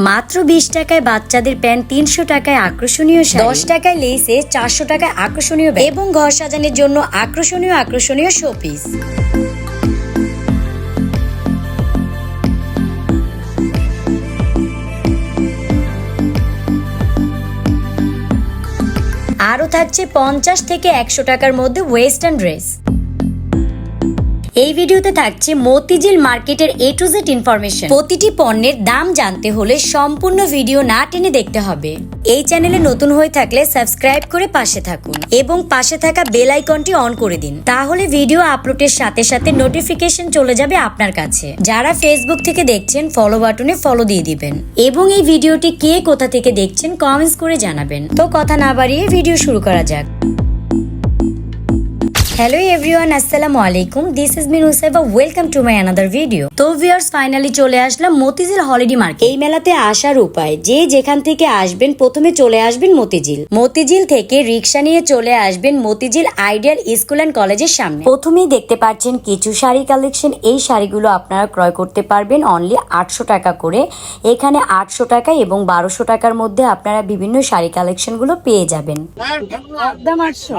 মাত্র বিশ টাকায় বাচ্চাদের প্যান্ট তিনশো টাকায় আকর্ষণীয় দশ টাকায় লেসে চারশো টাকায় আকর্ষণীয় এবং ঘর সাজানোর জন্য আকর্ষণীয় আকর্ষণীয় শোপিস আরও থাকছে পঞ্চাশ থেকে একশো টাকার মধ্যে ওয়েস্টার্ন ড্রেস এই ভিডিওতে থাকছে মতিঝিল মার্কেটের এ টু জেড ইনফরমেশন প্রতিটি পণ্যের দাম জানতে হলে সম্পূর্ণ ভিডিও না টেনে দেখতে হবে। এই চ্যানেলে নতুন হয়ে থাকলে সাবস্ক্রাইব করে পাশে থাকুন এবং পাশে থাকা বেল আইকনটি অন করে দিন। তাহলে ভিডিও আপলোডের সাথে সাথে নোটিফিকেশন চলে যাবে আপনার কাছে। যারা ফেসবুক থেকে দেখছেন ফলো বাটনে ফলো দিয়ে দিবেন। এবং এই ভিডিওটি কে কোথা থেকে দেখছেন কমেন্টস করে জানাবেন। তো কথা না বাড়িয়ে ভিডিও শুরু করা যাক। হ্যালো এভরিওয়ান আসসালামু আলাইকুম this is mean Husaiba welcome to my another video তো ভিউয়ার্স ফাইনালি চলে আসলাম মতিঝিল হলিডে মার্কেট এই মেলাতে আসার উপায়, যে যেখান থেকে আসবেন, প্রথমে চলে আসবেন মতিঝিল। মতিঝিল থেকে রিক্সা নিয়ে চলে আসবেন মতিঝিল আইডিয়াল স্কুল অ্যান্ড কলেজের সামনে। প্রথমেই দেখতে পাচ্ছেন কিছু শাড়ি কালেকশন এই শাড়িগুলো আপনারা ক্রয় করতে পারবেন অনলি আটশো টাকা করে। এখানে আটশো টাকা এবং বারোশো টাকার মধ্যে আপনারা বিভিন্ন শাড়ি কালেকশনগুলো পেয়ে যাবেন। একদম আটশো।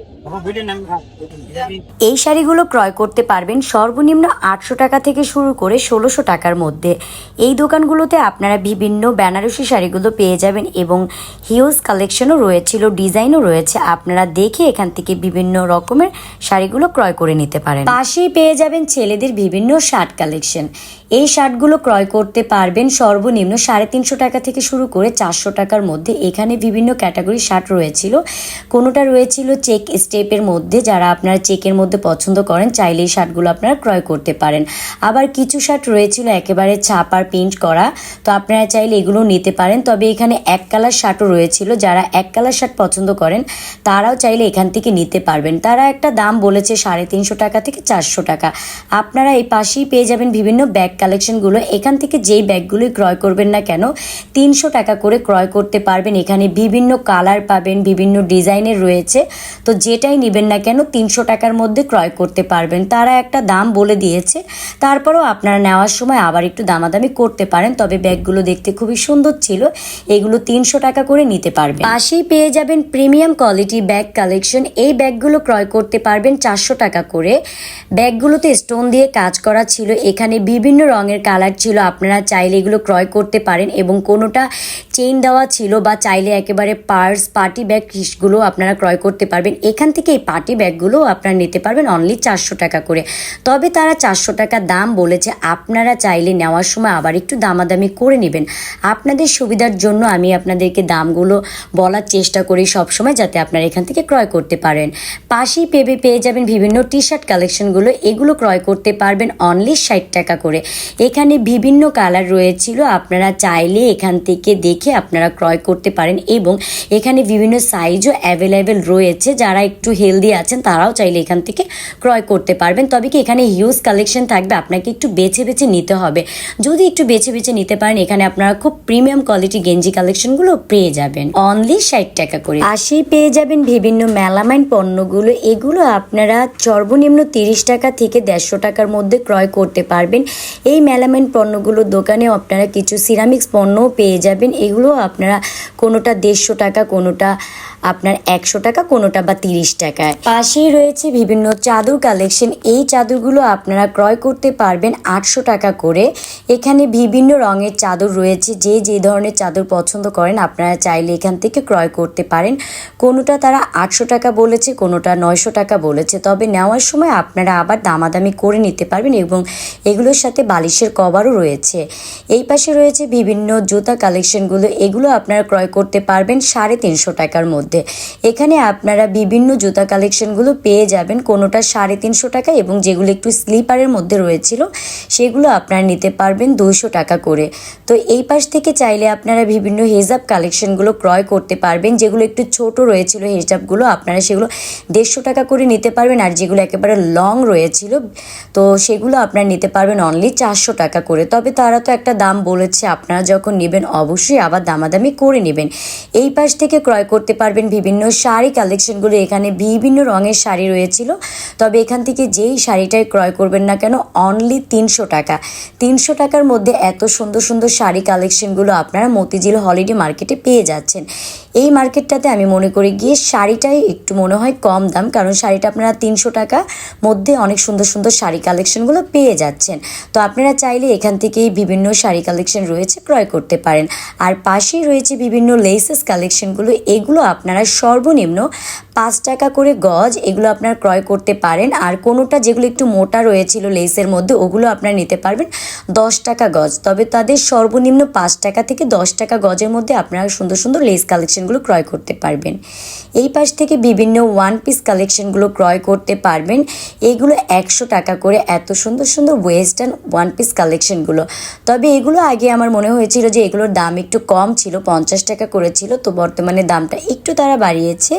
এই শাড়িগুলো ক্রয় করতে পারবেন সর্বনিম্ন আটশো টাকা থেকে শুরু করে ষোলোশো টাকার মধ্যে। এই দোকানগুলোতে আপনারা বিভিন্ন বেনারসি শাড়িগুলো পেয়ে যাবেন এবং হিউজ কালেকশনও রয়েছিল, ডিজাইনও রয়েছে। আপনারা দেখে এখান থেকে বিভিন্ন রকমের শাড়িগুলো ক্রয় করে নিতে পারেন। পাশেই পেয়ে যাবেন ছেলেদের বিভিন্ন শার্ট কালেকশন এই শার্টগুলো ক্রয় করতে পারবেন সর্বনিম্ন সাড়ে তিনশো টাকা থেকে শুরু করে চারশো টাকার মধ্যে। এখানে বিভিন্ন ক্যাটাগরি শার্ট রয়েছিল। কোনোটা রয়েছিল চেক স্টেপের মধ্যে যারা আপনারা চেকের মধ্যে পছন্দ করেন চাইলে এই শার্টগুলো আপনারা ক্রয় করতে পারেন। আবার কিছু শার্ট রয়েছিল একেবারে ছাপার প্রিন্ট করা, তো আপনারা চাইলে এগুলো নিতে পারেন। তবে এখানে এক কালার শার্টও রয়েছিল, যারা এক কালার শার্ট পছন্দ করেন, তারাও চাইলে এখান থেকে নিতে পারবেন। তারা একটা দাম বলেছে সাড়ে তিনশো টাকা থেকে চারশো টাকা। আপনারা এই পাশেই পেয়ে যাবেন বিভিন্ন ব্যাগ কালেকশনগুলো। এখান থেকে যেই ব্যাগগুলোই ক্রয় করবেন না কেন, তিনশো টাকা করে ক্রয় করতে পারবেন। এখানে বিভিন্ন কালার পাবেন, বিভিন্ন ডিজাইনের রয়েছে। তো যেটাই নেবেন না কেন তিনশো টাকার মধ্যে ক্রয় করতে পারবেন। তারা একটা দাম বলে দিয়েছে। তারপরেও আপনারা নেওয়ার সময় আবার একটু দামাদামি করতে পারেন, তবে ব্যাগগুলো দেখতে খুবই সুন্দর ছিল। এগুলো তিনশো টাকা করে নিতে পারবেন। পাশেই পেয়ে যাবেন প্রিমিয়াম কোয়ালিটি ব্যাগ কালেকশন। এই ব্যাগগুলো ক্রয় করতে পারবেন চারশো টাকা করে। ব্যাগগুলোতে স্টোন দিয়ে কাজ করা ছিল। এখানে বিভিন্ন রঙের কালার ছিল। আপনারা চাইলে এগুলো ক্রয় করতে পারেন এবং কোনোটা চেইন দেওয়া ছিল বা চাইলে একেবারে পার্স, পার্টি ব্যাগ ব্যাগগুলো আপনারা ক্রয় করতে পারবেন। এখান থেকে এই পার্টি ব্যাগগুলো আপনারা নিতে পারবেন অনলি চারশো টাকা করে। তবে তারা চারশো টাকা দাম বলেছে, আপনারা চাইলে নেওয়ার সময় আবার একটু দামাদামি করে নেবেন। আপনাদের সুবিধার জন্য আমি আপনাদেরকে দামগুলো বলার চেষ্টা করি সবসময় যাতে আপনারা এখান থেকে ক্রয় করতে পারেন। পাশেই পেবে পেয়ে যাবেন বিভিন্ন টি শার্ট কালেকশনগুলো এগুলো ক্রয় করতে পারবেন অনলি ষাট টাকা করে। এখানে বিভিন্ন কালার রয়েছিল, আপনারা চাইলে এখান থেকে দেখে আপনারা ক্রয় করতে পারেন এবং এখানে বিভিন্ন সাইজও অ্যাভেলেবেল রয়েছে, যারা একটু হেলদি আছেন, তারাও চাইলে এখান থেকে ক্রয় করতে পারবেন। তবে কি এখানে হিউজ কালেকশন থাকবে? আপনাকে একটু বেছে বেছে নিতে হবে। যদি একটু বেছে বেছে নিতে পারেন, এখানে আপনারা খুব প্রিমিয়াম কোয়ালিটি গেঞ্জি কালেকশনগুলো পেয়ে যাবেন। অনলি ষাট টাকা করে। পাশেই পেয়ে যাবেন বিভিন্ন মেলামাইন পণ্যগুলো। এগুলো আপনারা সর্বনিম্ন তিরিশ টাকা থেকে দেড়শো টাকার মধ্যে ক্রয় করতে পারবেন। এই মেলামাইন পণ্যগুলোর দোকানে আপনারা কিছু সিরামিক্স পণ্যও পেয়ে যাবেন। এগুলো আপনারা কোনোটা দেড়শো টাকা, কোনোটা আপনার একশো টাকা, কোনোটা বা তিরিশ টাকায়। পাশেই রয়েছে বিভিন্ন চাদর কালেকশন। এই চাদরগুলো আপনারা ক্রয় করতে পারবেন আটশো টাকা করে। এখানে বিভিন্ন রঙের চাদর রয়েছে। যে যে ধরনের চাদর পছন্দ করেন আপনারা চাইলে এখান থেকে ক্রয় করতে পারেন। কোনোটা তারা আটশো টাকা বলেছে, কোনোটা নয়শো টাকা বলেছে। তবে নেওয়ার সময় আপনারা আবার দামাদামি করে নিতে পারবেন এবং এগুলোর সাথে বালিশের কভারও রয়েছে। এই পাশে রয়েছে বিভিন্ন জুতা কালেকশনগুলো। এগুলো আপনারা ক্রয় করতে পারবেন সাড়ে তিনশো টাকার মধ্যে মধ্যে। এখানে আপনারা বিভিন্ন জুতা কালেকশনগুলো পেয়ে যাবেন। কোনোটা সাড়ে তিনশো টাকা এবং যেগুলো একটু স্লিপারের মধ্যে রয়েছিল, সেগুলো আপনারা নিতে পারবেন দুইশো টাকা করে। তো এই পাশ থেকে চাইলে আপনারা বিভিন্ন হেজাব কালেকশনগুলো ক্রয় করতে পারবেন। যেগুলো একটু ছোট রয়েছিল হেজাবগুলো, আপনারা সেগুলো দেড়শো টাকা করে নিতে পারবেন আর যেগুলো একেবারে লং রয়েছিল, তো সেগুলো আপনারা নিতে পারবেন অনলি চারশো টাকা করে। তবে তারা তো একটা দাম বলেছে, আপনারা যখন নেবেন অবশ্যই আবার দামাদামি করে নেবেন। এই পাশ থেকে ক্রয় করতে পারবেন বিভিন্ন শাড়ি কালেকশনগুলো এখানে বিভিন্ন রঙের শাড়ি রয়েছিল। তবে এখান থেকে যেই শাড়িটাই ক্রয় করবেন না কেন অনলি তিনশো টাকা। তিনশো টাকার মধ্যে এত সুন্দর সুন্দর শাড়ি কালেকশনগুলো আপনারা মতিঝিল হলিডে মার্কেটে পেয়ে যাচ্ছেন। এই মার্কেটটাতে আমি মনে করি গিয়ে শাড়িটাই একটু মনে হয় কম দাম, কারণ শাড়িটা আপনারা তিনশো টাকা মধ্যে অনেক সুন্দর সুন্দর শাড়ি কালেকশনগুলো পেয়ে যাচ্ছেন। তো আপনারা চাইলে এখান থেকেই বিভিন্ন শাড়ি কালেকশন রয়েছে ক্রয় করতে পারেন। আর পাশেই রয়েছে বিভিন্ন লেসেস কালেকশনগুলো, এগুলো আপনারা সর্বনিম্ন পাঁচ টাকা করে গজ এগুলো আপনার ক্রয় করতে পারেন। আর কোনোটা যেগুলো একটু মোটা রয়েছিল লেসের মধ্যে, ওগুলো আপনারা নিতে পারবেন দশ টাকা গজ। তবে তাদের সর্বনিম্ন পাঁচ টাকা থেকে দশ টাকা গজের মধ্যে আপনারা সুন্দর সুন্দর লেস কালেকশনগুলো ক্রয় করতে পারবেন। এই পাশ থেকে বিভিন্ন ওয়ান পিস কালেকশনগুলো ক্রয় করতে পারবেন। এগুলো একশো টাকা করে এত সুন্দর সুন্দর ওয়েস্টার্ন ওয়ান পিস কালেকশনগুলো তবে এগুলো আগে আমার মনে হয়েছিল যে এগুলোর দাম একটু কম ছিল, পঞ্চাশ টাকা করেছিল তো বর্তমানে দামটা একটু তারা বাড়িয়েছে।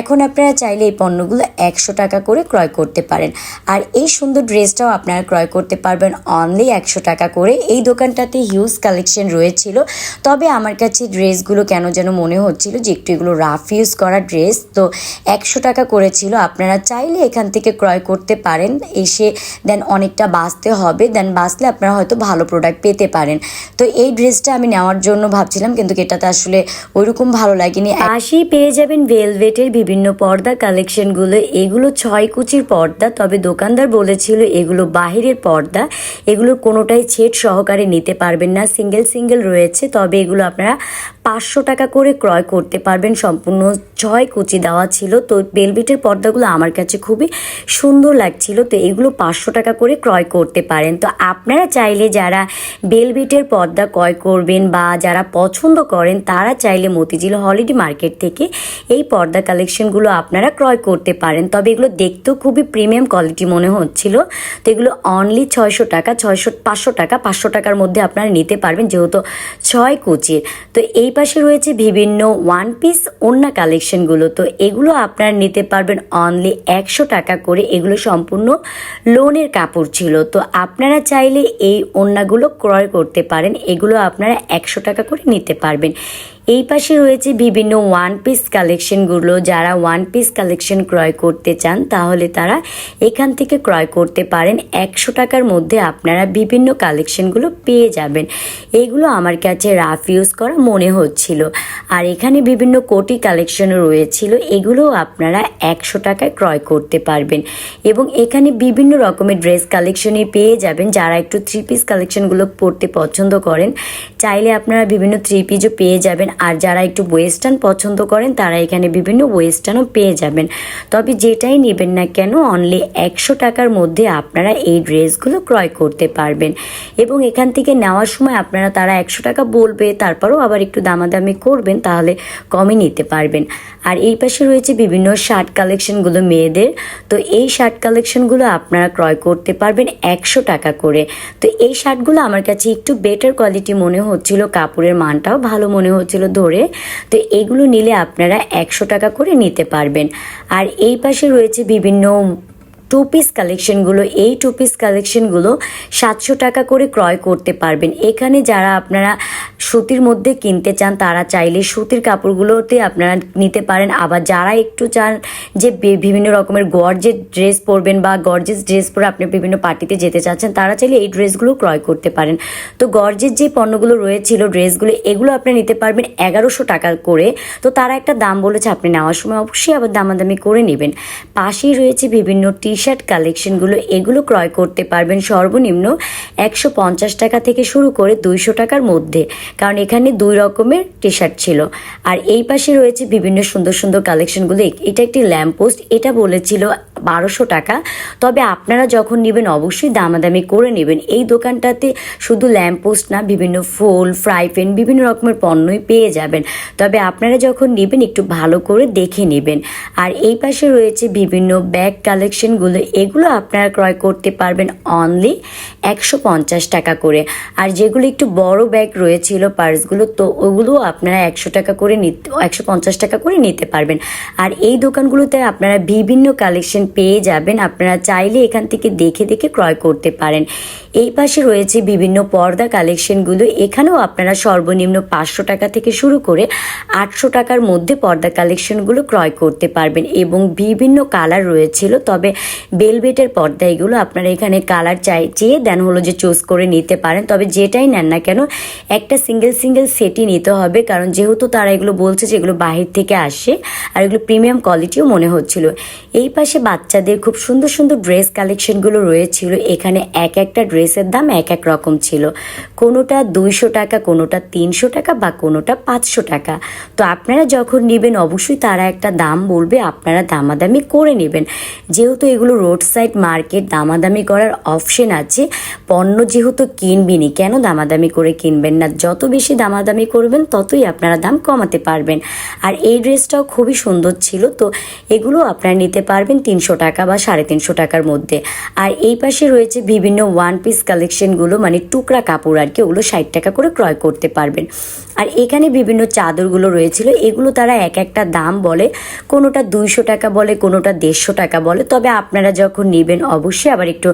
এখন আপনারা চাইলে এই পণ্যগুলো একশো টাকা করে ক্রয় করতে পারেন। আর এই সুন্দর ড্রেসটাও আপনারা ক্রয় করতে পারবেন অনলি একশো টাকা করে। এই দোকানটাতে হিউজ কালেকশন রয়েছিল। তবে আমার কাছে ড্রেসগুলো কেন যেন মনে হচ্ছিল যে একটু এগুলো রাফ ইউজ করা ড্রেস তো একশো টাকা করেছিল। আপনারা চাইলে এখান থেকে ক্রয় করতে পারেন। এসে দেন অনেকটা বাঁচতে হবে। দেন বাঁচলে আপনারা হয়তো ভালো প্রোডাক্ট পেতে পারেন। তো এই ড্রেসটা আমি নেওয়ার জন্য ভাবছিলাম, কিন্তু এটাতে আসলে ওইরকম ভালো লাগেনি। পাশেই পেয়ে যাবেন ভেলভেটের বিভিন্ন পর্দা কালেকশনগুলো এগুলো ছয় কুচির পর্দা, তবে দোকানদার বলেছিল এগুলো বাহিরের পর্দা। এগুলো কোনোটাই ছেট সহকারে নিতে পারবেন না। সিঙ্গেল সিঙ্গেল রয়েছে। তবে এগুলো আপনারা পাঁচশো টাকা করে ক্রয় করতে পারবেন। সম্পূর্ণ ছয় কুচি দেওয়া ছিল। তো বেলভেটের পর্দাগুলো আমার কাছে খুবই সুন্দর লাগছিল। তো এগুলো পাঁচশো টাকা করে ক্রয় করতে পারেন। তো আপনারা চাইলে যারা বেলভেটের পর্দা ক্রয় করবেন বা যারা পছন্দ করেন, তারা চাইলে মতিঝিল হলিডে মার্কেট থেকে এই পর্দা কালেকশনগুলো আপনারা ক্রয় করতে পারেন। তবে এগুলো দেখতেও খুবই প্রিমিয়াম কোয়ালিটি মনে হচ্ছিল। তো এগুলো অনলি ছয়শো টাকা, ছয়শো, পাঁচশো টাকা, পাঁচশো টাকার মধ্যে আপনারা নিতে পারবেন যেহেতু ছয় কুচির। তো এই পাশে রয়েছে বিভিন্ন ওয়ান পিস অন্য কালেকশনগুলো তো এগুলো আপনারা নিতে পারবেন অনলি একশো টাকা করে। এগুলো সম্পূর্ণ লোনের কাপড় ছিল। তো আপনারা চাইলে এই ওন্নাগুলো ক্রয় করতে পারেন। এগুলো আপনারা একশো টাকা করে নিতে পারবেন। এই পাশে রয়েছে বিভিন্ন ওয়ান পিস কালেকশনগুলো যারা ওয়ান পিস কালেকশন ক্রয় করতে চান, তাহলে তারা এখান থেকে ক্রয় করতে পারেন। একশো টাকার মধ্যে আপনারা বিভিন্ন কালেকশনগুলো পেয়ে যাবেন। এগুলো আমার কাছে রাফ ইউজ করা মনে হচ্ছিল। আর এখানে বিভিন্ন কোটি কালেকশনও রয়েছিল, এগুলোও আপনারা একশো টাকায় ক্রয় করতে পারবেন। এবং এখানে বিভিন্ন রকমের ড্রেস কালেকশনই পেয়ে যাবেন। যারা একটু থ্রি পিস কালেকশনগুলো পরতে পছন্দ করেন, চাইলে আপনারা বিভিন্ন থ্রি পিসও পেয়ে যাবেন। আর যারা একটু ওয়েস্টার্ন পছন্দ করেন, তারা এখানে বিভিন্ন ওয়েস্টার্নও পেয়ে যাবেন। তবে যেটাই নেবেন না কেন অনলি একশো টাকার মধ্যে আপনারা এই ড্রেসগুলো ক্রয় করতে পারবেন। এবং এখান থেকে নেওয়ার সময় আপনারা তারা একশো টাকা বলবে, তারপরও আবার একটু দামাদামি করবেন, তাহলে কমে নিতে পারবেন। আর এই পাশে রয়েছে বিভিন্ন শার্ট কালেকশনগুলো মেয়েদের। তো এই শার্ট কালেকশনগুলো আপনারা ক্রয় করতে পারবেন একশো টাকা করে। তো এই শার্টগুলো আমার কাছে একটু বেটার কোয়ালিটি মনে হচ্ছিল, কাপড়ের মানটাও ভালো মনে হচ্ছিল ধরে। তো এগুলো নিলে আপনারা একশো টাকা করে নিতে পারবেন। আর এই পাশে রয়েছে বিভিন্ন টু পিস কালেকশনগুলো এই টু পিস কালেকশনগুলো সাতশো টাকা করে ক্রয় করতে পারবেন। এখানে যারা আপনারা সুতির মধ্যে কিনতে চান, তারা চাইলে সুতির কাপড়গুলোতে আপনারা নিতে পারেন। আবার যারা একটু চান যে বিভিন্ন রকমের গর্জের ড্রেস পরবেন বা গর্জেস ড্রেস পরে আপনি বিভিন্ন পার্টিতে যেতে চাচ্ছেন, তারা চাইলে এই ড্রেসগুলো ক্রয় করতে পারেন। তো গর্জের যে পণ্যগুলো রয়েছিল ড্রেসগুলো এগুলো আপনি নিতে পারবেন এগারোশো টাকা করে। তো তারা একটা দাম বলেছে, আপনি নেওয়ার সময় অবশ্যই আবার দামাদামি করে নেবেন। পাশেই রয়েছে বিভিন্ন টি শার্ট কালেকশনগুলো এগুলো ক্রয় করতে পারবেন সর্বনিম্ন একশো পঞ্চাশ টাকা থেকে শুরু করে দুইশো টাকার মধ্যে, কারণ এখানে দুই রকমের টি শার্ট ছিল। আর এই পাশে রয়েছে বিভিন্ন সুন্দর সুন্দর কালেকশনগুলো এটা একটি ল্যাম্প পোস্ট এটা বলেছিল বারোশো টাকা। তবে আপনারা যখন নেবেন, অবশ্যই দামাদামি করে নেবেন। এই দোকানটাতে শুধু ল্যাম্পপোস্ট না, বিভিন্ন ফুল ফ্রাই প্যান বিভিন্ন রকমের পণ্যই পেয়ে যাবেন। তবে আপনারা যখন নেবেন, একটু ভালো করে দেখে নেবেন। আর এই পাশে রয়েছে বিভিন্ন ব্যাগ কালেকশনগুলো এগুলো আপনারা ক্রয় করতে পারবেন অনলি একশো পঞ্চাশ টাকা করে। আর যেগুলো একটু বড় ব্যাগ রয়েছিল পার্সগুলো তো ওগুলো আপনারা একশো টাকা করে নিতে, একশো পঞ্চাশ টাকা করে নিতে পারবেন। আর এই দোকানগুলোতে আপনারা বিভিন্ন কালেকশন পেয়ে যাবেন। আপনারা চাইলে এখান থেকে দেখে দেখে ক্রয় করতে পারেন। এই পাশে রয়েছে বিভিন্ন পর্দা কালেকশনগুলো এখানেও আপনারা সর্বনিম্ন পাঁচশো টাকা থেকে শুরু করে আটশো টাকার মধ্যে পর্দা কালেকশনগুলো ক্রয় করতে পারবেন। এবং বিভিন্ন কালার রয়েছিল, তবে বেলভেটের পর্দা এগুলো আপনারা এখানে কালার চাই, চেয়ে দেন হলো যে চুজ করে নিতে পারেন। তবে যেটাই নেন না কেন, একটা সিঙ্গেল সিঙ্গেল সেটই নিতে হবে, কারণ যেহেতু তারা এগুলো বলছে যে এগুলো বাহির থেকে আসে, আর এগুলো প্রিমিয়াম কোয়ালিটিও মনে হচ্ছিল। এই পাশে বাচ্চাদের খুব সুন্দর সুন্দর ড্রেস কালেকশনগুলো রয়েছিল। এখানে এক একটা ড্রেসের দাম এক এক রকম ছিল। কোনোটা দুইশো টাকা, কোনোটা তিনশো টাকা বা কোনোটা পাঁচশো টাকা। তো আপনারা যখন নেবেন, অবশ্যই তারা একটা দাম বলবে, আপনারা দামাদামি করে নেবেন। যেহেতু এগুলো রোড সাইড মার্কেট দামাদামি করার অপশন আছে। পণ্য যেহেতু কিনবেনই, কেন দামাদামি করে কিনবেন না? যত বেশি দামাদামি করবেন, ততই আপনারা দাম কমাতে পারবেন। আর এই ড্রেসটাও খুবই সুন্দর ছিল। তো এগুলো আপনারা নিতে পারবেন তিনশো টাকা বা সাড়ে তিনশো টাকার মধ্যে। আর এই পাশে রয়েছে বিভিন্ন ওয়ান পিস কালেকশনগুলো মানে টুকরা কাপড় আর কি, ওগুলো ষাট টাকা করে ক্রয় করতে পারবেন। আর এখানে বিভিন্ন চাদরগুলো রয়েছিল, এগুলো তারা এক একটা দাম বলে, কোনোটা দুইশো টাকা বলে, কোনোটা দেড়শো টাকা বলে। তবে আপনারা যখন নেবেন, অবশ্যই আবার একটু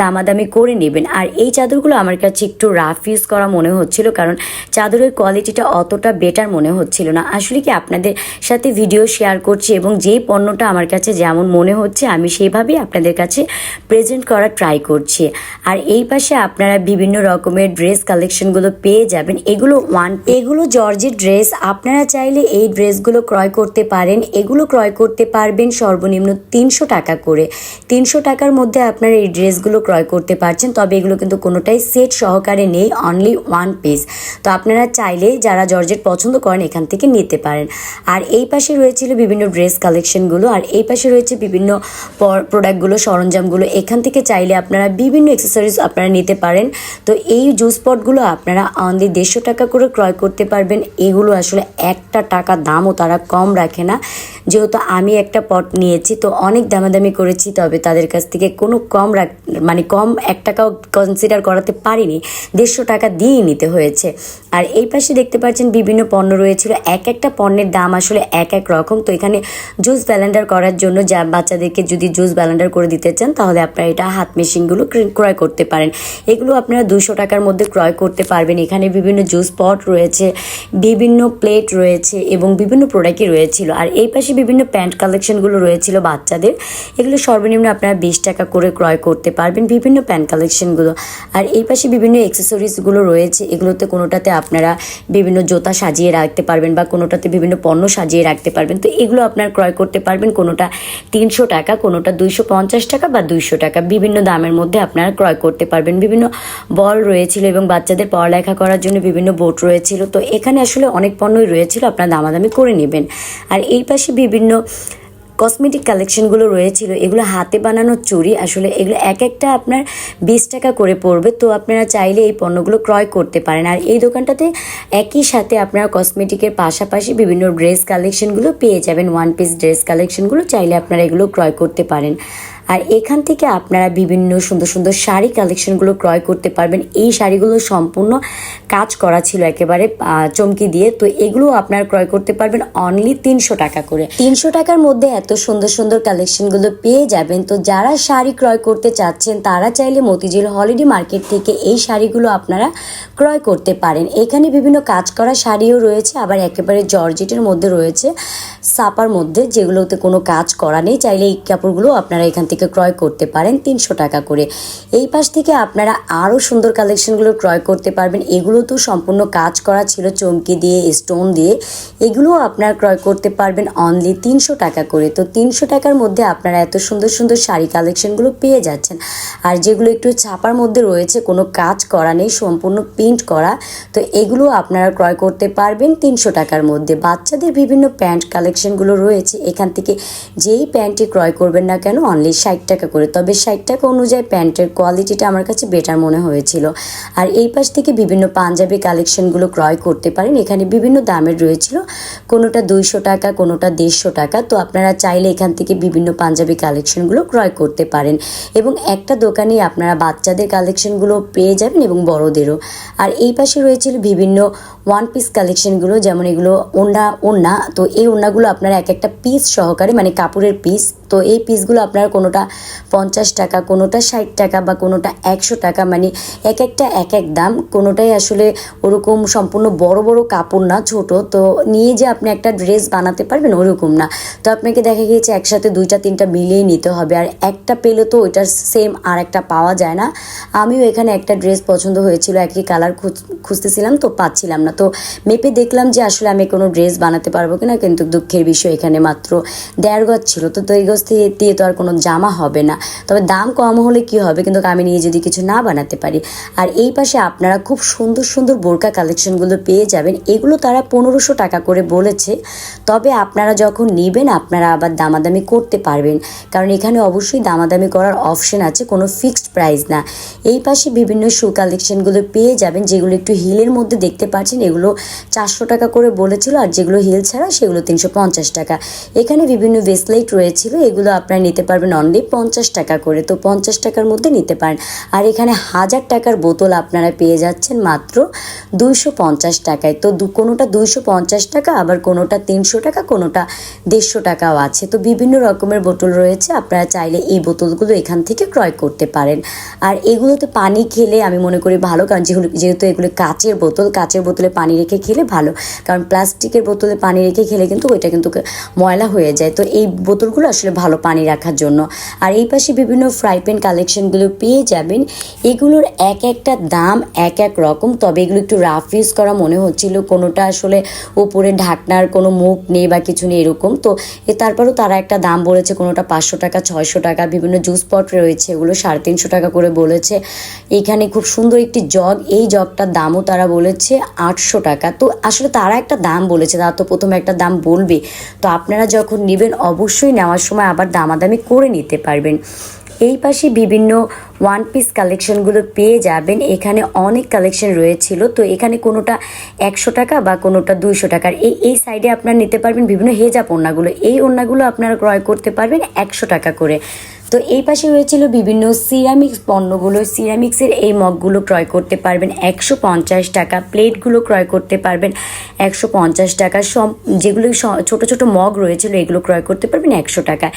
দামাদামি করে নেবেন। আর এই চাদরগুলো আমার কাছে একটু রাফ ইউজ করা মনে হচ্ছিল, কারণ চাদরের কোয়ালিটিটা অতটা বেটার মনে হচ্ছিল না। আসলে কি আপনাদের সাথে ভিডিও শেয়ার করছি এবং যেই পণ্যটা আমার কাছে যেমন মনে হচ্ছে, আমি সেইভাবেই আপনাদের কাছে প্রেজেন্ট করার ট্রাই করছি। আর এই পাশে আপনারা বিভিন্ন রকমের ড্রেস কালেকশনগুলো পেয়ে যাবেন। এগুলো ওয়ান এগুলো জর্জের ড্রেস আপনারা চাইলে এই ড্রেসগুলো ক্রয় করতে পারেন। এগুলো ক্রয় করতে পারবেন সর্বনিম্ন তিনশো টাকা করে। তিনশো টাকার মধ্যে আপনারা এই ড্রেসগুলো ক্রয় করতে পারছেন, তবে এগুলো কিন্তু কোনোটাই সেট সহকারে নেই অনলি ওয়ান পিস তো আপনারা চাইলে যারা জর্জেট পছন্দ করেন, এখান থেকে নিতে পারেন। আর এই পাশে রয়েছিল বিভিন্ন ড্রেস কালেকশনগুলো আর এই পাশে রয়েছে বিভিন্ন প্রোডাক্টগুলো সরঞ্জামগুলো, এখান থেকে চাইলে আপনারা বিভিন্ন অ্যাক্সেসরিজ আপনারা নিতে পারেন। তো এই জুস পটগুলো আপনারা অনলি দেড়শো টাকা করে ক্রয় করতে পারবেন। এগুলো আসলে একটা টাকা দামও তারা কম রাখে না। যেহেতু আমি একটা পট নিয়েছি, তো অনেক দামাদামি করেছি, তবে তাদের কাছ থেকে কোনো কম রাখ মানে কম এক টাকাও কনসিডার করাতে পারিনি। দেড়শো টাকা দিয়েই নিতে হয়েছে। আর এই পাশে দেখতে পাচ্ছেন বিভিন্ন পণ্য রয়েছিল। এক একটা পণ্যের দাম আসলে এক এক রকম। তো এখানে জুস ব্যালেন্ডার করার জন্য যা বাচ্চাদেরকে যদি জুস ব্যালেন্ডার করে দিতে চান, তাহলে আপনারা এটা হাত মেশিনগুলো ক্রয় করতে পারেন। এগুলো আপনারা দুশো টাকার মধ্যে ক্রয় করতে পারবেন। এখানে বিভিন্ন জুস পট রয়েছে, বিভিন্ন প্লেট রয়েছে এবং বিভিন্ন প্রোডাক্টই রয়েছিল। আর এই পাশে বিভিন্ন প্যান্ট কালেকশনগুলো রয়েছিল বাচ্চাদের। এগুলো সর্বনিম্ন আপনারা বিশ টাকা করে ক্রয় করতে পারবেন বিভিন্ন প্যান্ট কালেকশনগুলো। আর এই পাশে বিভিন্ন অ্যাক্সেসরিজগুলো রয়েছে। এগুলোতে কোনোটাতে আপনারা বিভিন্ন জোতা সাজিয়ে রাখতে পারবেন বা কোনোটাতে বিভিন্ন পণ্য সাজিয়ে রাখতে পারবেন। তো এগুলো আপনার ক্রয় করতে পারবেন। কোনোটা তিনশো টাকা, কোনোটা দুইশো পঞ্চাশ টাকা বা দুইশো টাকা। বিভিন্ন দামের মধ্যে আপনারা ক্রয় করতে পারবেন। বিভিন্ন বল রয়েছিল এবং বাচ্চাদের পড়ালেখা করার জন্য বিভিন্ন বোট রয়েছিল। তো এখানে আসলে অনেক পণ্যই রয়েছিল, আপনারা দামাদামি করে নেবেন। আর এই পাশে বিভিন্ন কসমেটিক কালেকশনগুলো রয়েছিল, এগুলো হাতে বানানো চুড়ি, আসলে এগুলো এক একটা আপনার বিশ টাকা করে পড়বে, তো আপনারা চাইলে এই পণ্যগুলো ক্রয় করতে পারেন। আর এই দোকানটাতে একই সাথে আপনারা কসমেটিকের পাশাপাশি বিভিন্ন ড্রেস কালেকশনগুলো পেয়ে যাবেন ওয়ান পিস ড্রেস কালেকশনগুলো চাইলে আপনারা এগুলো ক্রয় করতে পারেন। আর এখান থেকে আপনারা বিভিন্ন সুন্দর সুন্দর শাড়ি কালেকশনগুলো ক্রয় করতে পারবেন। এই শাড়িগুলো সম্পূর্ণ কাজ করা ছিল একেবারে চমকি দিয়ে। তো এগুলো আপনারা ক্রয় করতে পারবেন অনলি তিনশো টাকা করে। তিনশো টাকার মধ্যে এত সুন্দর সুন্দর কালেকশনগুলো পেয়ে যাবেন। তো যারা শাড়ি ক্রয় করতে চাচ্ছেন, তারা চাইলে মতিঝিল হলিডে মার্কেট থেকে এই শাড়িগুলো আপনারা ক্রয় করতে পারেন। এখানে বিভিন্ন কাজ করা শাড়িও রয়েছে, আবার একেবারে জর্জেটের মধ্যে রয়েছে, সাপার মধ্যে যেগুলোতে কোনো কাজ করা নেই। চাইলে এই কাপড়গুলো আপনারা এখান থেকে থেকে ক্রয় করতে পারেন তিনশো টাকা করে। এই পাশ থেকে আপনারা আরও সুন্দর কালেকশনগুলো ক্রয় করতে পারবেন। এগুলো তো সম্পূর্ণ কাজ করা ছিল চমকি দিয়ে, স্টোন দিয়ে। এগুলোও আপনারা ক্রয় করতে পারবেন অনলি তিনশো টাকা করে। তো তিনশো টাকার মধ্যে আপনারা এত সুন্দর সুন্দর শাড়ি কালেকশনগুলো পেয়ে যাচ্ছেন। আর যেগুলো একটু ছাপার মধ্যে রয়েছে, কোনো কাজ করা নেই, সম্পূর্ণ প্রিন্ট করা। তো এগুলো আপনারা ক্রয় করতে পারবেন তিনশো টাকার মধ্যে। বাচ্চাদের বিভিন্ন প্যান্ট কালেকশনগুলো রয়েছে। এখান থেকে যেই প্যান্টটি ক্রয় করবেন না কেন, অনলি ষাট টাকা করে। তবে ষাট টাকা অনুযায়ী প্যান্টের কোয়ালিটিটা আমার কাছে বেটার মনে হয়েছিল। আর এই পাশ থেকে বিভিন্ন পাঞ্জাবি কালেকশনগুলো ক্রয় করতে পারেন। এখানে বিভিন্ন দামের রয়েছিল। কোনোটা দুইশো টাকা, কোনোটা দেড়শো টাকা। তো আপনারা চাইলে এখান থেকে বিভিন্ন পাঞ্জাবি কালেকশনগুলো ক্রয় করতে পারেন। এবং একটা দোকানে আপনারা বাচ্চাদের কালেকশনগুলো পেয়ে যাবেন এবং বড়দেরও। আর এই পাশে রয়েছিল বিভিন্ন ওয়ান পিস কালেকশনগুলো যেমন এগুলো ওন্না ওন্না। তো এই ওন্নাগুলো আপনারা এক একটা পিস সহকারে মানে কাপড়ের পিস তো এই পিসগুলো আপনারা কোনোটা পঞ্চাশ টাকা, কোনোটা ষাট টাকা বা কোনোটা একশো টাকা মানে এক একটা, এক এক দাম। কোনোটাই আসলে ওরকম সম্পূর্ণ বড় বড় কাপড় না, ছোট। তো নিয়ে যে আপনি একটা ড্রেস বানাতে পারবেন ওরকম না। তো আপনাকে দেখা গিয়েছে একসাথে দুইটা, তিনটা মিলিয়ে নিতে হবে। আর একটা পেলে তো ওইটার সেম আর একটা পাওয়া যায় না। আমিও এখানে একটা ড্রেস পছন্দ হয়েছিল, একই কালার খুঁজতেছিলাম তো পাচ্ছিলাম না। তো মেপে দেখলাম যে আসলে আমি কোনো ড্রেস বানাতে পারব কিনা, কিন্তু দুঃখের বিষয় এখানে মাত্র দেড় গজ ছিল। তো গজ থেকে দিয়ে তো আর কোনো জামা হবে না। তবে দাম কম হলে কি হবে? কিন্তু আমি নিয়ে যদি কিছু না বানাতে পারি। আর এই পাশে আপনারা খুব সুন্দর সুন্দর বোরকা কালেকশনগুলো পেয়ে যাবেন। এগুলো তারা পনেরোশো টাকা করে বলেছে। তবে আপনারা যখন নেবেন, আপনারা আবার দামাদামি করতে পারবেন। কারণ এখানে অবশ্যই দামাদামি করার অপশন আছে, কোনো ফিক্সড প্রাইস না। এই পাশে বিভিন্ন শু কালেকশনগুলো পেয়ে যাবেন, যেগুলো একটু হিলের মধ্যে দেখতে পাচ্ছেন। এগুলো চারশো টাকা করে বলেছিল, আর যেগুলো হিল ছাড়া, সেগুলো তিনশো পঞ্চাশ টাকা। এখানে বিভিন্ন ভেসলাইট রয়েছিল এগুলো আপনারা নিতে পারবেন অনলি পঞ্চাশ টাকা করে। তো পঞ্চাশ টাকার মধ্যে নিতে পারেন। আর এখানে হাজার টাকার বোতল আপনারা পেয়ে যাচ্ছেন মাত্র দুইশো পঞ্চাশ টাকায়। তো দু কোনোটা দুইশো পঞ্চাশ টাকা, আবার কোনোটা তিনশো টাকা, কোনোটা দেড়শো টাকাও আছে। তো বিভিন্ন রকমের বোতল রয়েছে, আপনারা চাইলে এই বোতলগুলো এখান থেকে ক্রয় করতে পারেন। আর এগুলোতে পানি খেলে আমি মনে করি ভালো, কারণ যেগুলো যেহেতু এগুলো কাচের বোতল, কাচের বোতলে পানি রেখে খেলে ভালো। কারণ প্লাস্টিকের বোতলে পানি রেখে খেলে কিন্তু ওইটা কিন্তু ময়লা হয়ে যায়। তো এই বোতলগুলো আসলে ভালো পানি রাখার জন্য। আর এই পাশে বিভিন্ন ফ্রাই প্যান কালেকশনগুলো পেয়ে যাবেন। এগুলোর এক একটা দাম এক এক রকম, তবে এগুলো একটু রাফ ইউজ করা মনে হচ্ছিল। কোনোটা আসলে উপরে ঢাকনার কোনো মুখ নেই বা কিছু নেই এরকম। তো তারপরেও তারা একটা দাম বলেছে, কোনোটা পাঁচশো টাকা, ছয়শো টাকা, বিভিন্ন জুস পট রয়েছে, এগুলো সাড়ে তিনশো টাকা করে বলেছে। এখানে খুব সুন্দর একটি জগ এই জগটার দামও তারা বলেছে আটশো টাকা। তো আসলে তারা একটা দাম বলেছে, তারা তো প্রথমে একটা দাম বলবে। তো আপনারা যখন নেবেন, অবশ্যই নেওয়ার সময় আবার দামাদামি করে নিতে পারবেন। এই পাশে বিভিন্ন ওয়ান পিস কালেকশনগুলো পেয়ে যাবেন। এখানে অনেক কালেকশন রয়েছিল। তো এখানে কোনোটা একশো টাকা বা কোনোটা দুইশো টাকার। এই এই সাইডে আপনারা নিতে পারবেন বিভিন্ন হেজাব ওড়নাগুলো। এই ওড়নাগুলো আপনারা ক্রয় করতে পারবেন একশো টাকা করে। তো এই পাশে হয়েছিল বিভিন্ন সিরামিক্স পণ্যগুলো। সিরামিক্সের এই মগগুলো ক্রয় করতে পারবেন একশো পঞ্চাশ টাকা। প্লেটগুলো ক্রয় করতে পারবেন একশো পঞ্চাশ টাকা। সব যেগুলো ছোট ছোট মগ রয়েছিল, এগুলো ক্রয় করতে পারবেন একশো টাকা।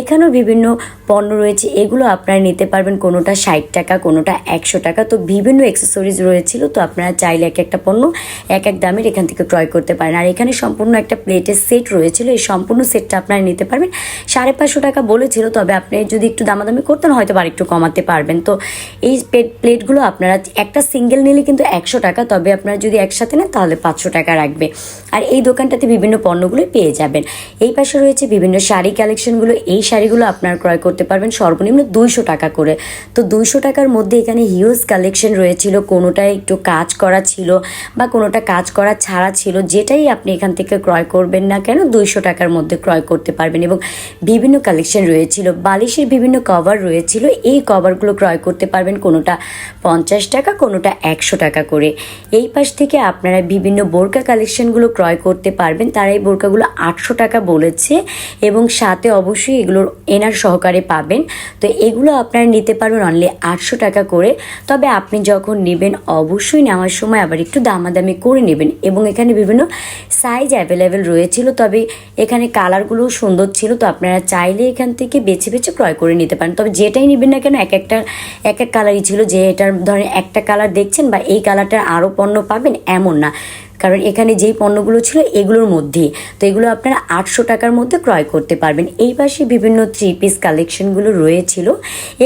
এখানেও বিভিন্ন পণ্য রয়েছে, এগুলো আপনারা নিতে পারবেন কোনোটা ষাট টাকা, কোনোটা একশো টাকা। তো বিভিন্ন অ্যাক্সেসরিজ রয়েছিল, তো আপনারা চাইলে এক একটা পণ্য এক এক দামের এখান থেকে ক্রয় করতে পারেন। আর এখানে সম্পূর্ণ একটা প্লেটের সেট রয়েছিল, এই সম্পূর্ণ সেটটা আপনারা নিতে পারবেন। সাড়ে পাঁচশো টাকা বলেছিল, তবে আপনি যদি একটু দামাদামি করতেন, হয়তো আর একটু কমাতে পারবেন। তো এই প্লেট, প্লেটগুলো আপনারা একটা সিঙ্গেল নিলে কিন্তু একশো টাকা, তবে আপনারা যদি একসাথে নেন, তাহলে পাঁচশো টাকা রাখবে আর এই দোকানটাতে বিভিন্ন পণ্যগুলো পেয়ে যাবেন। এই পাশে রয়েছে বিভিন্ন শাড়ি কালেকশনগুলো। এই শাড়িগুলো আপনার ক্রয় করতে পারবেন সর্বনিম্ন দুইশো টাকা করে। তো দুইশো টাকার মধ্যে এখানে হিউজ কালেকশন রয়েছিল। কোনোটায় একটু কাজ করা ছিল বা কোনোটা কাজ করা ছাড়া ছিল, যেটাই আপনি এখান থেকে ক্রয় করবেন না কেন দুইশো টাকার মধ্যে ক্রয় করতে পারবেন এবং বিভিন্ন কালেকশন রয়েছিল। বালিশের বিভিন্ন কভার রয়েছিল। এই কভারগুলো ক্রয় করতে পারবেন কোনোটা পঞ্চাশ টাকা, কোনোটা একশো টাকা করে। এই পাশ থেকে আপনারা বিভিন্ন বোরকা কালেকশনগুলো ক্রয় করতে পারবেন, তারা এই বোরকাগুলো আটশো টাকা বলেছে এবং সাথে অবশ্যই এগুলোর এনার সহকারে পাবেন। তো এগুলো আপনারা নিতে পারবেন অনলি আটশো টাকা করে। তবে আপনি যখন নেবেন, অবশ্যই নেওয়ার সময় আবার একটু দামাদামি করে নেবেন এবং এখানে বিভিন্ন সাইজ অ্যাভেলেবেল রয়েছিল। তবে এখানে কালারগুলোও সুন্দর ছিল, তো আপনারা চাইলে এখান থেকে বেছে বেছে ক্রয় করে নিতে পারেন। তবে যেটাই নেবেন না কেন, এক একটা, এক এক কালারই ছিল। যে এটার ধরেন একটা কালার দেখছেন বা এই কালারটার আরও পণ্য পাবেন, এমন না। কারণ এখানে যেই পণ্যগুলো ছিল এগুলোর মধ্যে তো এগুলো আপনারা আটশো টাকার মধ্যে ক্রয় করতে পারবেন। এই পাশে বিভিন্ন থ্রি পিস কালেকশনগুলো রয়েছিল।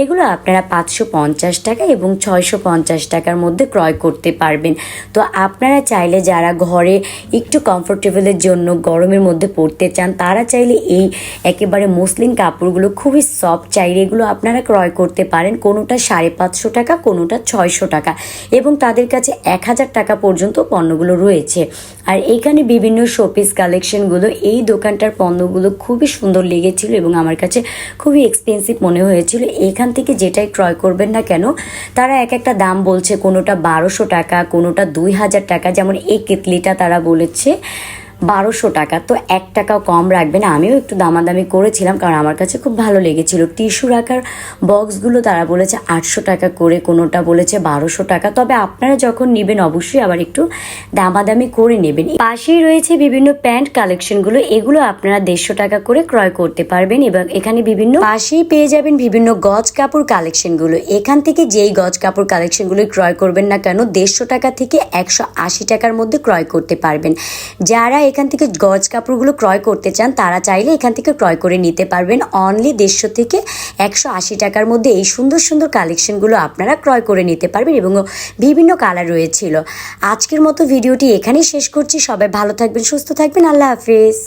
এগুলো আপনারা পাঁচশো পঞ্চাশ টাকা এবং ছয়শো পঞ্চাশ টাকার মধ্যে ক্রয় করতে পারবেন। তো আপনারা চাইলে যারা ঘরে একটু কমফোর্টেবলের জন্য গরমের মধ্যে পড়তে চান, তারা চাইলে এই একেবারে মসলিন কাপড়গুলো, খুবই সফট চাইলে এগুলো আপনারা ক্রয় করতে পারেন। কোনোটা সাড়ে পাঁচশো টাকা, কোনোটা ছয়শো টাকা। এবং তাদের কাছে এক হাজার টাকা পর্যন্ত পণ্যগুলো রয়েছে। আর এখানে বিভিন্ন শোপিস কালেকশনগুলো এই দোকানটার পণ্যগুলো খুবই সুন্দর লেগেছিল এবং আমার কাছে খুবই এক্সপেন্সিভ মনে হয়েছিল। এখান থেকে যেটাই ক্রয় করবেন না কেন, তারা এক একটা দাম বলছে কোনোটা বারোশো টাকা, কোনোটা দুই হাজার টাকা, যেমন এই কেতলিটা তারা বলেছে। বারোশো টাকা। তো এক টাকাও কম রাখবে না। আমিও একটু দামাদামি করেছিলাম কারণ আমার কাছে খুব ভালো লেগেছিল। টিস্যু রাখার বক্সগুলো তারা বলেছে আটশো টাকা করে, কোনোটা বলেছে বারোশো টাকা। তবে আপনারা যখন নেবেন অবশ্যই আবার একটু দামাদামি করে নেবেন। পাশেই রয়েছে বিভিন্ন প্যান্ট কালেকশনগুলো। এগুলো আপনারা দেড়শো টাকা করে ক্রয় করতে পারবেন এবং এখানে বিভিন্ন পাশেই পেয়ে যাবেন বিভিন্ন গজ কাপড় কালেকশনগুলো। এখান থেকে যেই গজ কাপড় কালেকশনগুলো ক্রয় করবেন না কেন, দেড়শো টাকা থেকে একশো আশি টাকার মধ্যে ক্রয় করতে পারবেন। যারা এখান থেকে গজ কাপড়গুলো ক্রয় করতে চান, তারা চাইলে এখান থেকে ক্রয় করে নিতে পারবেন। অনলি দেড়শো থেকে একশো আশি টাকার মধ্যে এই সুন্দর সুন্দর কালেকশনগুলো আপনারা ক্রয় করে নিতে পারবেন এবং বিভিন্ন কালার রয়েছিল। আজকের মতো ভিডিওটি এখানেই শেষ করছি। সবাই ভালো থাকবেন, সুস্থ থাকবেন। আল্লাহ হাফিজ।